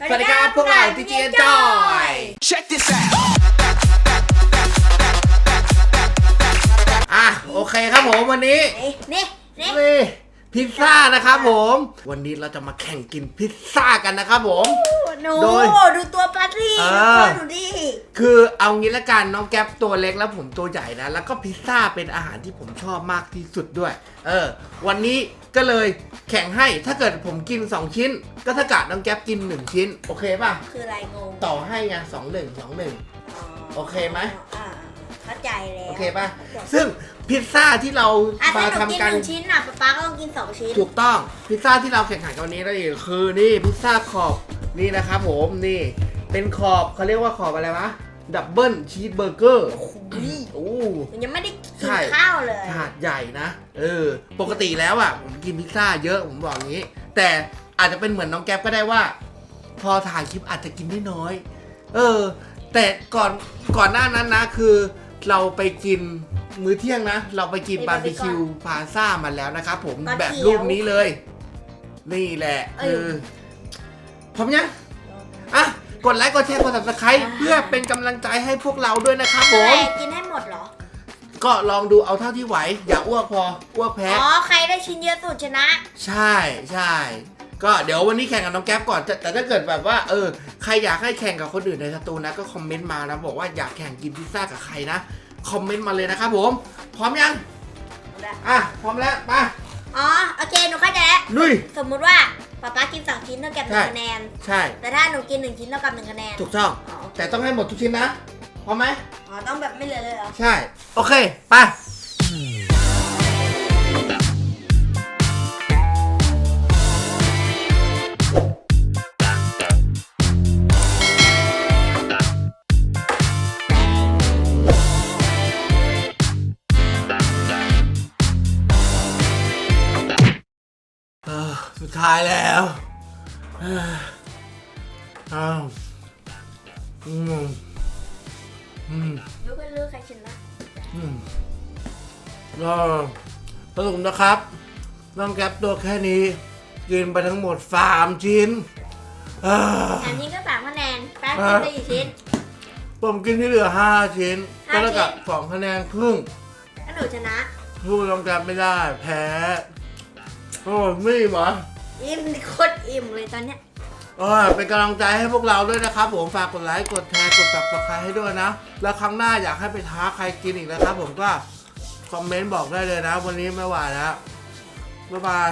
สวัสดีครับพวกเราทีเจจอย Check this out. อะโอเคครับผมวันนี้นี่นี่นี่พิซซ่านะครับผม วันนี้เราจะมาแข่งกินพิซซ่ากันนะครับผม หนูโดย ดูตัวปาร์ตี้เอดูอตัวหนูดิ คือเอางี้ละกันน้องแก๊ปตัวเล็กแล้วผมตัวใหญ่นะ แล้วก็พิซซ่าเป็นอาหารที่ผมชอบมากที่สุดด้วย เออ วันนี้ก็เลยแข่งให้ถ้าเกิดผมกิน 2 ชิ้น ก็ถ้ากับน้องแก๊ปกิน 1 ชิ้น โอเคป่ะ คืออะไรงงต่อให้ไงสองหนึ่งสองหนึ่ง โอเคไหม อ่าเข้าใจแล้วโอเคป่ะเข้าใจซึ่งพิซซ่าที่เราอะมาถ้าหนูกินทำกันหนึ่งชิ้นอะป๊าป๊าก็ต้องกินสองชิ้น ถูกต้องพิซซ่าที่เราแข่งขันกันวันนี้นั่นเองคือนี่พิซซ่าขอบนี่นะครับผมนี่ เป็นขอบเขาเรียกว่าขอบอะไรวะ ดับเบิลชีสเบอร์เกอร์โอ้โหโอ้ มันยังไม่ได้กินใช่ ข้าวเลยถาดใหญ่นะ เออ ปกติแล้วอะ ผมกินพิซซ่าเยอะ ผมบอกอย่างนี้ แต่อาจจะเป็นเหมือนน้องแก๊ปก็ได้ว่า พอถ่ายคลิปอาจจะกินได้น้อย เออ แต่ก่อนก่อนหน้านั้นนะ คือ เราไปกินมื้อเที่ยงนะ เราไปกินบาร์บีคิวพาซ่ามาแล้วนะครับผมแบบรูปนี้เลย นี่แหละคือพร้อมยังอะ กดไลค์กดแชร์กด subscribe เพื่อเป็นกำลังใจให้พวกเราด้วยนะครับผม แต่กินให้หมดเหรอ ก็ลองดูเอาเท่าที่ไหว อย่าอ้วกพออ้วกแพ้ อ๋อ ใครได้ชิ้นเยอะสุดชนะ ใช่ใช่ก็เดี๋ยววันนี้แข่งกับน้องแก๊ปก่อนแต่แต่ถ้าเกิดแบบว่าเออใครอยากให้แข่งกับคนอื่นในสตูนะก็คอมเมนต์มานะบอกว่าอยากแข่งกินพิซซ่ากับใครนะคอมเมนต์มาเลยนะครับผม พร้อมยัง อะพร้อมแล้วมาอ๋อ โอเค หนูเข้าใจแล้ว ลุย สมมุติว่า ป๊าป๊ากินสองชิ้นเท่ากับหนึ่งใช่คะแนน ใช่ แต่ถ้าหนูกินหนึ่งชิ้นเท่ากับหนึ่งคะแนน ถูกต้อง อ๋อโอเคแต่ต้องให้หมดทุกชิ้นนะพร้อมไหม อ๋อต้องแบบไม่เหลือเลยเหรอ ใช่ โอเค ไป สุดท้ายแล้วเอ้ออ้าวอืมอืมรู้กันรู้ใครชนะอืมก็สรุปนะครับน้องแก๊ปตัวแค่นี้ กินไปทั้งหมดสามชิ้นเอ้อแถมนี้ก็สามคะแนนแป๊บอ่ากินไปกี่ชิ้นผมกินที่เหลือห้าชิ้น ก็ห้าเท่ากับชิ้นสองคะแนนครึ่งถ้าหนูชนะสู้น้องแก๊ปไม่ได้ แพ้โอ้ยไม่หรอ อิ่มโคตรอิ่มเลยตอนเนี้ย เออเป็นกำลังใจให้พวกเราด้วยนะครับ ผมฝากกดไลค์กดแชร์กดติดตามใครให้ด้วยนะ แล้วครั้งหน้าอยากให้ไปท้าใครกินอีกนะครับ ผมก็คอมเมนต์บอกได้เลยนะ วันนี้ไม่ไหวแล้วบ๊ายบาย